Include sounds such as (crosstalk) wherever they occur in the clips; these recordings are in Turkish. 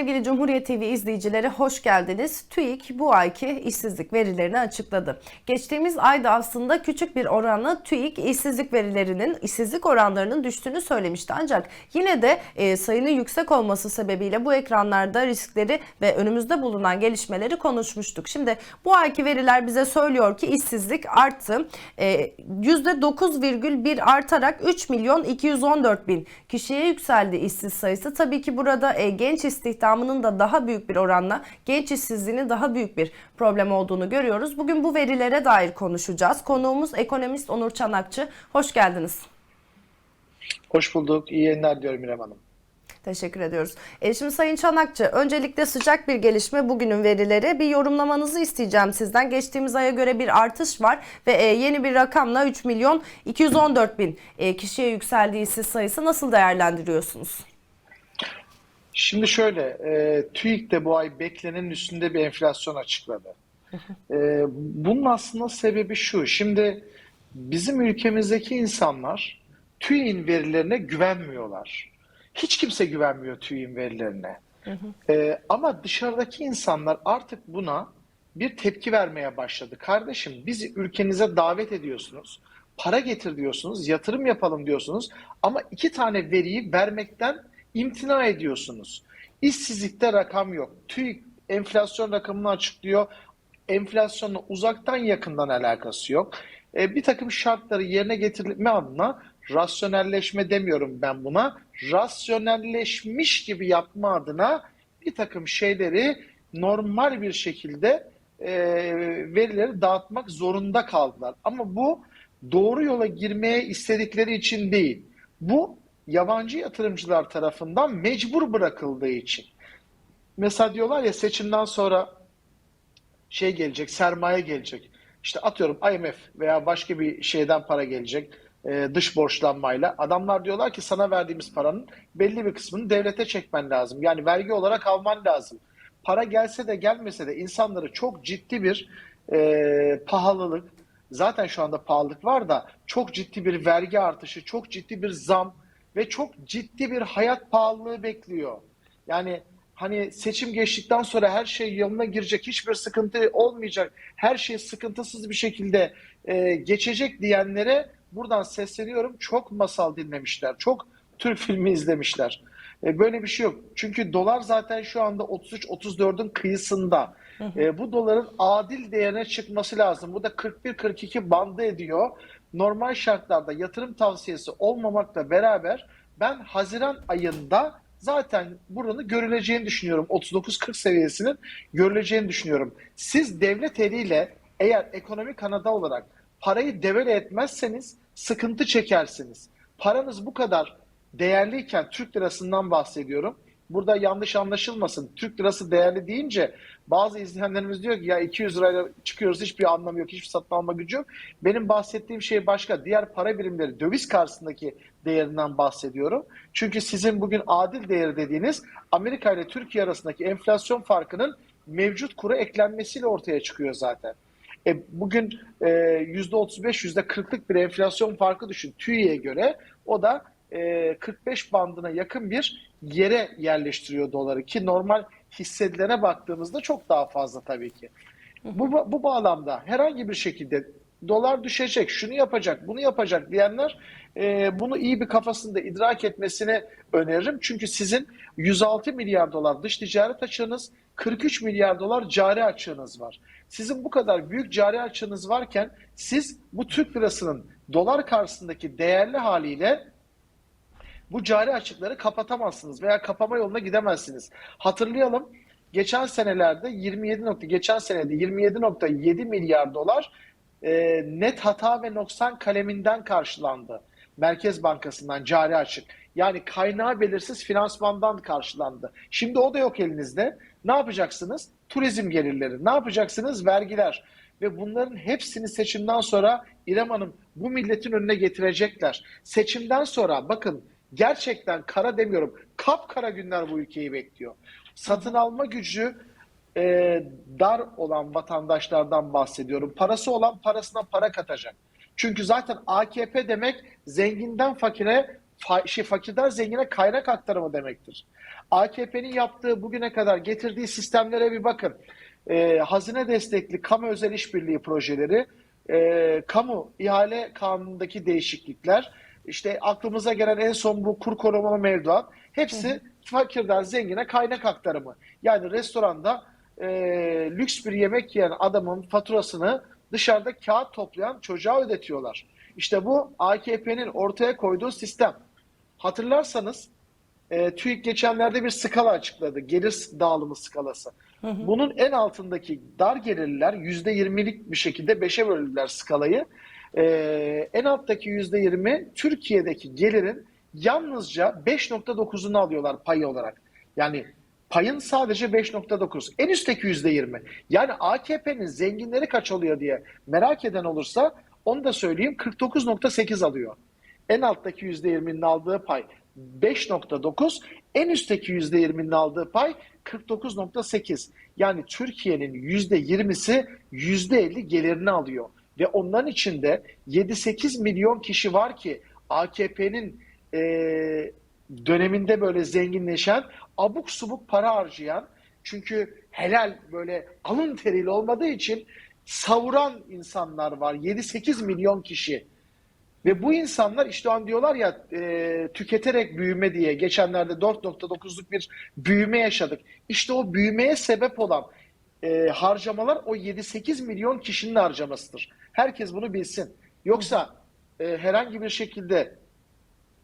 Sevgili Cumhuriyet TV izleyicileri hoş geldiniz. TÜİK bu ayki işsizlik verilerini açıkladı. Geçtiğimiz ayda aslında küçük bir oranla TÜİK işsizlik verilerinin, işsizlik oranlarının düştüğünü söylemişti. Ancak yine de e, sayının yüksek olması sebebiyle bu ekranlarda riskleri ve önümüzde bulunan gelişmeleri konuşmuştuk. Şimdi bu ayki veriler bize söylüyor ki işsizlik arttı. E, %9,1 artarak 3 milyon 214 bin kişiye yükseldi işsiz sayısı. Tabii ki burada e, genç istihdamının da daha büyük bir oranla genç işsizliğinin daha büyük bir problem olduğunu görüyoruz. Bugün bu verilere dair konuşacağız. Konuğumuz ekonomist Onur Çanakçı. Hoş geldiniz. Hoş bulduk. İyi yayınlar diyorum İrem Hanım. Teşekkür ediyoruz. E şimdi Sayın Çanakçı, öncelikle sıcak bir gelişme bugünün verileri. Bir yorumlamanızı isteyeceğim sizden. Geçtiğimiz aya göre bir artış var ve e, yeni bir rakamla 3 milyon 214 bin e, kişiye yükseldiği işsiz sayısı nasıl değerlendiriyorsunuz? Şimdi şöyle, e, TÜİK de bu ay beklenenin üstünde bir enflasyon açıkladı. E, bunun aslında sebebi şu. Şimdi bizim ülkemizdeki insanlar TÜİK'in verilerine güvenmiyorlar. Hiç kimse güvenmiyor TÜİK'in verilerine. E, ama dışarıdaki insanlar artık buna bir tepki vermeye başladı. Kardeşim bizi ülkenize davet ediyorsunuz. Para getir diyorsunuz, yatırım yapalım diyorsunuz. Ama iki tane veriyi vermekten imtina ediyorsunuz. İşsizlikte rakam yok. TÜİK enflasyon rakamını açıklıyor. Enflasyonla uzaktan yakından alakası yok. E, bir takım şartları yerine getirilme adına rasyonelleşme demiyorum ben buna. Rasyonelleşmiş gibi yapma adına bir takım şeyleri normal bir şekilde e, verileri dağıtmak zorunda kaldılar. Ama bu doğru yola girmeye istedikleri için değil. Bu yabancı yatırımcılar tarafından mecbur bırakıldığı için. Mesela diyorlar ya seçimden sonra şey gelecek, sermaye gelecek. İşte atıyorum IMF veya başka bir şeyden para gelecek e, dış borçlanmayla. Adamlar diyorlar ki sana verdiğimiz paranın belli bir kısmını devlete çekmen lazım. Yani vergi olarak alman lazım. Para gelse de gelmese de insanları çok ciddi bir e, pahalılık, zaten şu anda pahalılık var da çok ciddi bir vergi artışı, çok ciddi bir zam ve çok ciddi bir hayat pahalılığı bekliyor. Yani hani seçim geçtikten sonra her şey yoluna girecek, hiçbir sıkıntı olmayacak, her şey sıkıntısız bir şekilde e, geçecek diyenlere buradan sesleniyorum. Çok masal dinlemişler, çok Türk (laughs) filmi izlemişler. E, böyle bir şey yok. Çünkü dolar zaten şu anda 33-34'ün kıyısında. E, bu doların adil değerine çıkması lazım. Bu da 41-42 bandı ediyor. Normal şartlarda yatırım tavsiyesi olmamakla beraber ben Haziran ayında zaten buranın görüleceğini düşünüyorum. 39-40 seviyesinin görüleceğini düşünüyorum. Siz devlet eliyle eğer ekonomik kanada olarak parayı devele etmezseniz sıkıntı çekersiniz. Paranız bu kadar değerliyken Türk lirasından bahsediyorum. Burada yanlış anlaşılmasın. Türk lirası değerli deyince bazı izleyenlerimiz diyor ki ya 200 lirayla çıkıyoruz hiçbir anlamı yok, hiçbir satın alma gücü yok. Benim bahsettiğim şey başka. Diğer para birimleri döviz karşısındaki değerinden bahsediyorum. Çünkü sizin bugün adil değeri dediğiniz Amerika ile Türkiye arasındaki enflasyon farkının mevcut kura eklenmesiyle ortaya çıkıyor zaten. E, bugün e, %35, %40'lık bir enflasyon farkı düşün TÜİ'ye göre. O da e, 45 bandına yakın bir yere yerleştiriyor doları ki normal hissedilene baktığımızda çok daha fazla tabii ki. Bu, bu bağlamda herhangi bir şekilde dolar düşecek, şunu yapacak, bunu yapacak diyenler e, bunu iyi bir kafasında idrak etmesini öneririm. Çünkü sizin 106 milyar dolar dış ticaret açığınız, 43 milyar dolar cari açığınız var. Sizin bu kadar büyük cari açığınız varken siz bu Türk lirasının dolar karşısındaki değerli haliyle bu cari açıkları kapatamazsınız veya kapama yoluna gidemezsiniz. Hatırlayalım geçen senelerde 27 nokta geçen senede 27.7 milyar dolar e, net hata ve noksan kaleminden karşılandı. Merkez Bankası'ndan cari açık. Yani kaynağı belirsiz finansmandan karşılandı. Şimdi o da yok elinizde. Ne yapacaksınız? Turizm gelirleri. Ne yapacaksınız? Vergiler. Ve bunların hepsini seçimden sonra İrem Hanım bu milletin önüne getirecekler. Seçimden sonra bakın gerçekten kara demiyorum kapkara günler bu ülkeyi bekliyor. Satın alma gücü e, dar olan vatandaşlardan bahsediyorum. Parası olan parasına para katacak. Çünkü zaten AKP demek zenginden fakire, fa- şey fakirden zengine kaynak aktarımı demektir. AKP'nin yaptığı bugüne kadar getirdiği sistemlere bir bakın. Ee, hazine destekli kamu özel işbirliği projeleri, e, kamu ihale kanunundaki değişiklikler, işte aklımıza gelen en son bu kur koruma mevduat, hepsi fakirden zengine kaynak aktarımı. Yani restoranda e, lüks bir yemek yiyen adamın faturasını dışarıda kağıt toplayan çocuğa ödetiyorlar. İşte bu AKP'nin ortaya koyduğu sistem. Hatırlarsanız e, TÜİK geçenlerde bir skala açıkladı. Gelir dağılımı skalası. Bunun en altındaki dar gelirliler %20'lik bir şekilde 5'e böldüler skalayı. E, en alttaki %20 Türkiye'deki gelirin yalnızca 5.9'unu alıyorlar payı olarak. Yani payın sadece 5.9. En üstteki %20. Yani AKP'nin zenginleri kaç oluyor diye merak eden olursa onu da söyleyeyim 49.8 alıyor. En alttaki %20'nin aldığı pay 5.9, en üstteki %20'nin aldığı pay 49.8. Yani Türkiye'nin %20'si %50 gelirini alıyor. Ve onların içinde 7-8 milyon kişi var ki AKP'nin e, döneminde böyle zenginleşen, abuk subuk para harcayan, çünkü helal böyle alın teriyle olmadığı için savuran insanlar var. 7-8 milyon kişi. Ve bu insanlar işte o an diyorlar ya e, tüketerek büyüme diye geçenlerde 4.9'luk bir büyüme yaşadık. İşte o büyümeye sebep olan e, harcamalar o 7-8 milyon kişinin harcamasıdır. Herkes bunu bilsin. Yoksa e, herhangi bir şekilde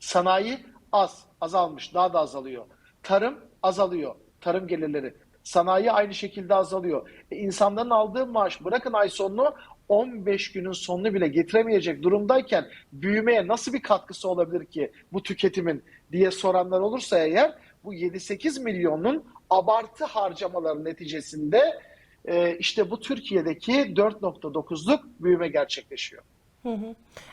sanayi az, azalmış, daha da azalıyor. Tarım azalıyor, tarım gelirleri. Sanayi aynı şekilde azalıyor. E, insanların aldığı maaş bırakın ay sonunu 15 günün sonunu bile getiremeyecek durumdayken büyümeye nasıl bir katkısı olabilir ki bu tüketimin diye soranlar olursa eğer bu 7-8 milyonun abartı harcamaların neticesinde e, işte bu Türkiye'deki 4.9'luk büyüme gerçekleşiyor.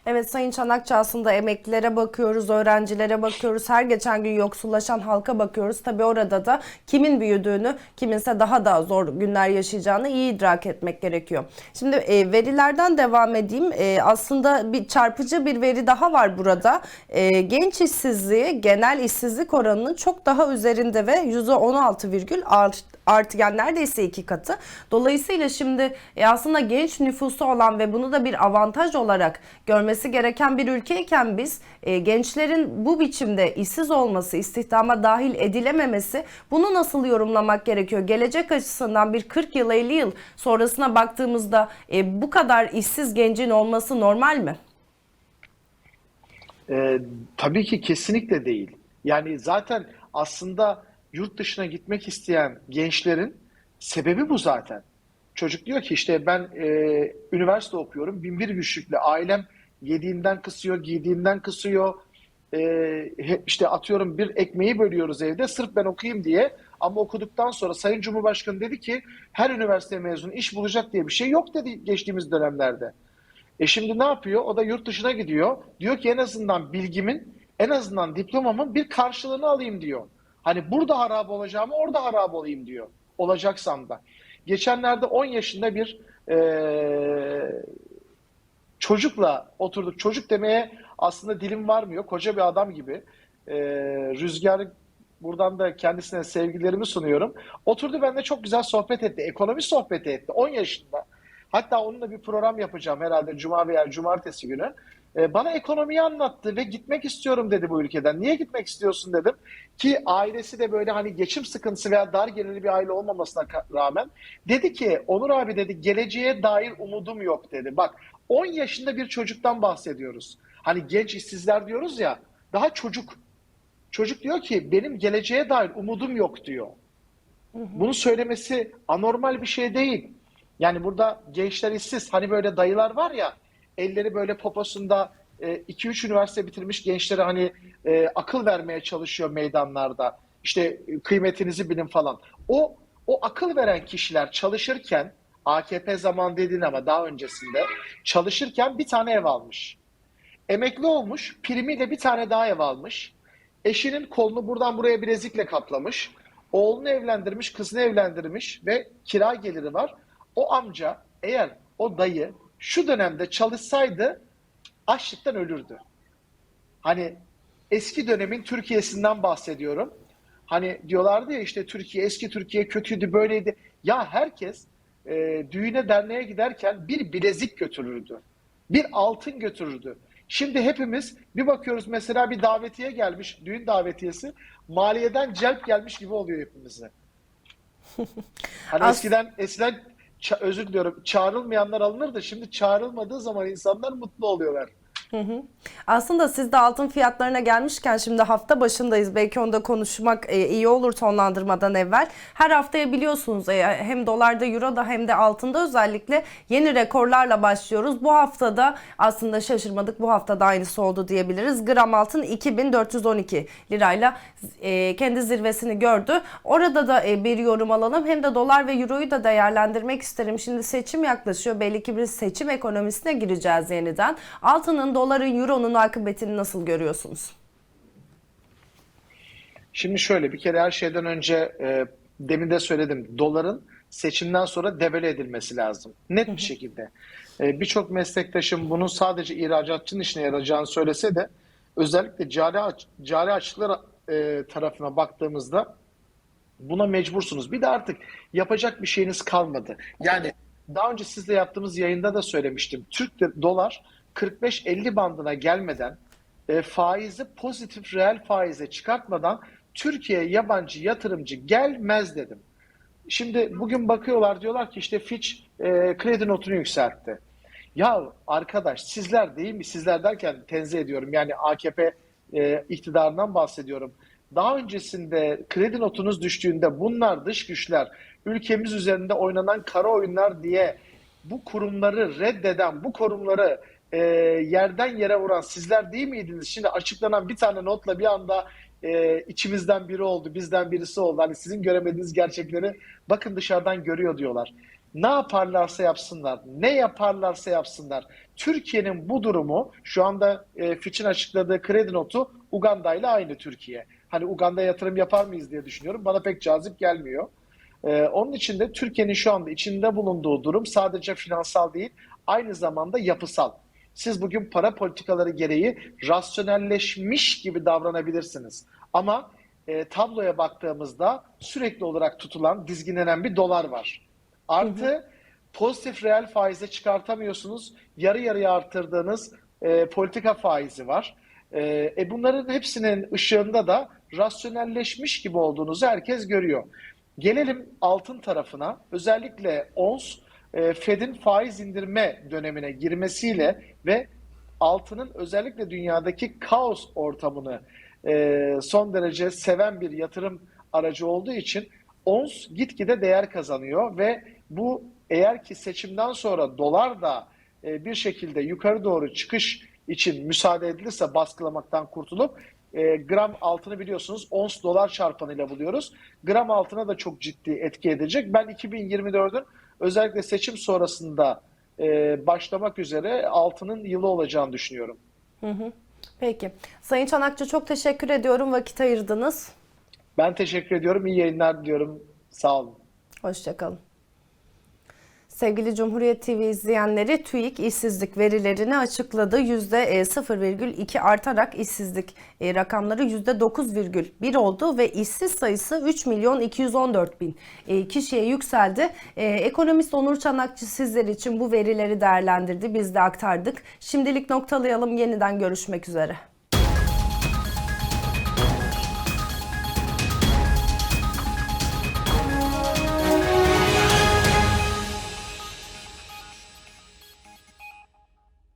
Evet Sayın Çanakçı aslında emeklilere bakıyoruz, öğrencilere bakıyoruz, her geçen gün yoksullaşan halka bakıyoruz. Tabii orada da kimin büyüdüğünü, kiminse daha da zor günler yaşayacağını iyi idrak etmek gerekiyor. Şimdi e, verilerden devam edeyim. E, aslında bir çarpıcı bir veri daha var burada. E, genç işsizliği genel işsizlik oranının çok daha üzerinde ve %16,6 art, artı yani neredeyse iki katı. Dolayısıyla şimdi e, aslında genç nüfusu olan ve bunu da bir avantaj olarak görmesi gereken bir ülkeyken biz e, gençlerin bu biçimde işsiz olması, istihdama dahil edilememesi bunu nasıl yorumlamak gerekiyor? Gelecek açısından bir 40 yıl 50 yıl sonrasına baktığımızda e, bu kadar işsiz gencin olması normal mi? Ee, tabii ki kesinlikle değil. Yani zaten aslında yurt dışına gitmek isteyen gençlerin sebebi bu zaten. Çocuk diyor ki işte ben e, üniversite okuyorum, binbir güçlükle ailem yediğinden kısıyor, giydiğinden kısıyor. E, işte atıyorum bir ekmeği bölüyoruz evde sırf ben okuyayım diye. Ama okuduktan sonra Sayın Cumhurbaşkanı dedi ki her üniversite mezunu iş bulacak diye bir şey yok dedi geçtiğimiz dönemlerde. E şimdi ne yapıyor? O da yurt dışına gidiyor. Diyor ki en azından bilgimin, en azından diplomamın bir karşılığını alayım diyor. Hani burada harap olacağımı orada harap olayım diyor. Olacaksam da. Geçenlerde 10 yaşında bir eee, çocukla oturduk. Çocuk demeye aslında dilim varmıyor. Koca bir adam gibi. Eee Rüzgar buradan da kendisine sevgilerimi sunuyorum. Oturdu benimle çok güzel sohbet etti. Ekonomi sohbeti etti. 10 yaşında. Hatta onunla bir program yapacağım herhalde cuma veya cumartesi günü. Ee, bana ekonomiyi anlattı ve gitmek istiyorum dedi bu ülkeden. Niye gitmek istiyorsun dedim. Ki ailesi de böyle hani geçim sıkıntısı veya dar gelirli bir aile olmamasına rağmen. Dedi ki Onur abi dedi geleceğe dair umudum yok dedi. Bak 10 yaşında bir çocuktan bahsediyoruz. Hani genç işsizler diyoruz ya daha çocuk. Çocuk diyor ki benim geleceğe dair umudum yok diyor. Bunu söylemesi anormal bir şey değil. Yani burada gençler işsiz. Hani böyle dayılar var ya elleri böyle poposunda 2-3 üniversite bitirmiş gençlere hani e, akıl vermeye çalışıyor meydanlarda. İşte e, kıymetinizi bilin falan. O o akıl veren kişiler çalışırken AKP zaman dediğin ama daha öncesinde çalışırken bir tane ev almış. Emekli olmuş, primiyle bir tane daha ev almış. Eşinin kolunu buradan buraya bilezikle kaplamış. Oğlunu evlendirmiş, kızını evlendirmiş ve kira geliri var. O amca eğer o dayı şu dönemde çalışsaydı açlıktan ölürdü. Hani eski dönemin Türkiye'sinden bahsediyorum. Hani diyorlardı ya işte Türkiye eski Türkiye kötüydü böyleydi. Ya herkes e, düğüne derneğe giderken bir bilezik götürürdü. Bir altın götürürdü. Şimdi hepimiz bir bakıyoruz mesela bir davetiye gelmiş, düğün davetiyesi maliyeden celp gelmiş gibi oluyor hepimize. (laughs) Hani eskiden eskiden özür diliyorum çağrılmayanlar alınır da şimdi çağrılmadığı zaman insanlar mutlu oluyorlar. Aslında siz de altın fiyatlarına gelmişken şimdi hafta başındayız. Belki onda konuşmak e, iyi olur sonlandırmadan evvel. Her haftaya biliyorsunuz e, hem dolarda, euroda hem de altında özellikle yeni rekorlarla başlıyoruz. Bu haftada aslında şaşırmadık. Bu haftada aynısı oldu diyebiliriz. Gram altın 2412 lirayla e, kendi zirvesini gördü. Orada da bir yorum alalım. Hem de dolar ve euroyu da değerlendirmek isterim. Şimdi seçim yaklaşıyor. Belli ki bir seçim ekonomisine gireceğiz yeniden. Altının, doların, euronun akıbetini nasıl görüyorsunuz? Şimdi şöyle bir kere her şeyden önce e, demin de söyledim doların seçimden sonra devele edilmesi lazım. Net bir şekilde. E, Birçok meslektaşım bunun sadece ihracatçının işine yarayacağını söylese de özellikle cari, aç, cari açıklar e, tarafına baktığımızda buna mecbursunuz. Bir de artık yapacak bir şeyiniz kalmadı. Yani daha önce sizle yaptığımız yayında da söylemiştim. Türk dolar 45-50 bandına gelmeden e, faizi pozitif reel faize çıkartmadan Türkiye'ye yabancı yatırımcı gelmez dedim. Şimdi bugün bakıyorlar diyorlar ki işte Fitch e, kredi notunu yükseltti. Ya arkadaş sizler değil mi? Sizler derken tenzih ediyorum. Yani AKP e, iktidarından bahsediyorum. Daha öncesinde kredi notunuz düştüğünde bunlar dış güçler ülkemiz üzerinde oynanan kara oyunlar diye bu kurumları reddeden, bu kurumları e, yerden yere vuran sizler değil miydiniz? Şimdi açıklanan bir tane notla bir anda e, içimizden biri oldu, bizden birisi oldu. Hani sizin göremediğiniz gerçekleri bakın dışarıdan görüyor diyorlar. Ne yaparlarsa yapsınlar, ne yaparlarsa yapsınlar. Türkiye'nin bu durumu şu anda e, Fitch'in açıkladığı kredi notu Uganda ile aynı Türkiye. Hani Uganda'ya yatırım yapar mıyız diye düşünüyorum. Bana pek cazip gelmiyor. Ee, onun için de Türkiye'nin şu anda içinde bulunduğu durum sadece finansal değil, aynı zamanda yapısal. Siz bugün para politikaları gereği rasyonelleşmiş gibi davranabilirsiniz. Ama e, tabloya baktığımızda sürekli olarak tutulan, dizginlenen bir dolar var. Artı pozitif reel faize çıkartamıyorsunuz. Yarı yarıya arttırdığınız e, politika faizi var. E, e, bunların hepsinin ışığında da rasyonelleşmiş gibi olduğunuzu herkes görüyor. Gelelim altın tarafına. Özellikle ons e, Fed'in faiz indirme dönemine girmesiyle ve altının özellikle dünyadaki kaos ortamını e, son derece seven bir yatırım aracı olduğu için ons gitgide değer kazanıyor ve bu eğer ki seçimden sonra dolar da e, bir şekilde yukarı doğru çıkış için müsaade edilirse baskılamaktan kurtulup gram altını biliyorsunuz ons dolar çarpanıyla buluyoruz. Gram altına da çok ciddi etki edecek. Ben 2024'ün özellikle seçim sonrasında e, başlamak üzere altının yılı olacağını düşünüyorum. Peki. Sayın Çanakçı çok teşekkür ediyorum. Vakit ayırdınız. Ben teşekkür ediyorum. İyi yayınlar diliyorum. Sağ olun. Hoşçakalın. Sevgili Cumhuriyet TV izleyenleri TÜİK işsizlik verilerini açıkladı. %0,2 artarak işsizlik e, rakamları %9,1 oldu ve işsiz sayısı 3 milyon 214 bin e, kişiye yükseldi. E, Ekonomist Onur Çanakçı sizler için bu verileri değerlendirdi. Biz de aktardık. Şimdilik noktalayalım. Yeniden görüşmek üzere.